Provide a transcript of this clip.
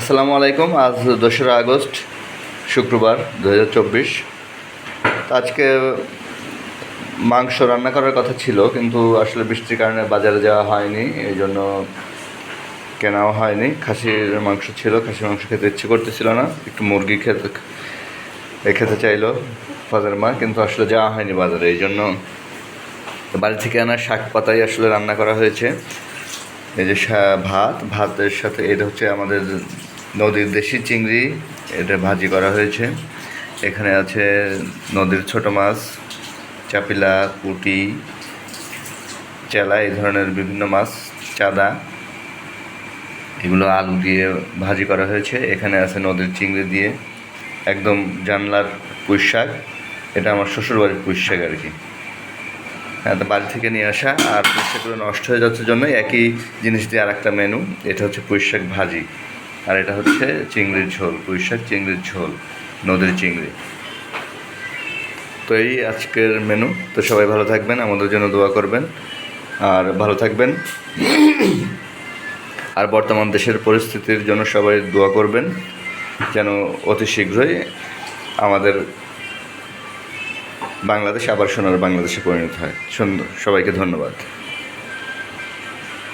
আসসালামু আলাইকুম, আজ দোসরা আগস্ট, শুক্রবার দু হাজার চব্বিশ। আজকে মাংস রান্না করার কথা ছিল, কিন্তু আসলে বৃষ্টির কারণে বাজারে যাওয়া হয়নি এই জন্য কেনাও হয়নি। খাসির মাংস ছিল, খাসির মাংস খেতে ইচ্ছে করতেছিল না, একটু মুরগি খেতে খেতে চাইলো ফাজার মা, কিন্তু আসলে যাওয়া হয়নি বাজারে এই জন্য বাড়ি থেকে আনা শাক পাতাই আসলে রান্না করা হয়েছে। এই যে ভাত, ভাতের সাথে এটা হচ্ছে আমাদের নদীর দেশি চিংড়ি, এটা ভাজি করা হয়েছে। এখানে আছে নদীর ছোট মাছ, চাপিলা, পুটি, চেলা, এই ধরনের বিভিন্ন মাছ, চাদা, এগুলো আলু দিয়ে ভাজি করা হয়েছে। এখানে আছে নদীর চিংড়ি দিয়ে। একদম জানলার পুঁই শাক এটা আমার শ্বশুরবাড়ির পুঁই শাক আর কি। বাড়ি থেকে নিয়ে আসা আর পুঁই শাকগুলো নষ্ট হয়ে যাচ্ছে জন্য একই জিনিস দিয়ে আর একটা মেনু এটা হচ্ছে পুঁই শাক ভাজি। আর এটা হচ্ছে চিংড়ির ঝোল, পুঁই শাক, চিংড়ির ঝোল, নদীর চিংড়ি। তো এই আজকের মেনু তো সবাই ভালো থাকবেন, আমাদের জন্য দোয়া করবেন। আর ভালো থাকবেন। আর বর্তমান দেশের পরিস্থিতির জন্য সবাই দোয়া করবেন, যেন অতি শীঘ্রই আমাদের বাংলাদেশ আবার সোনার বাংলাদেশে পরিণত হয়। সুন্দর সবাইকে ধন্যবাদ।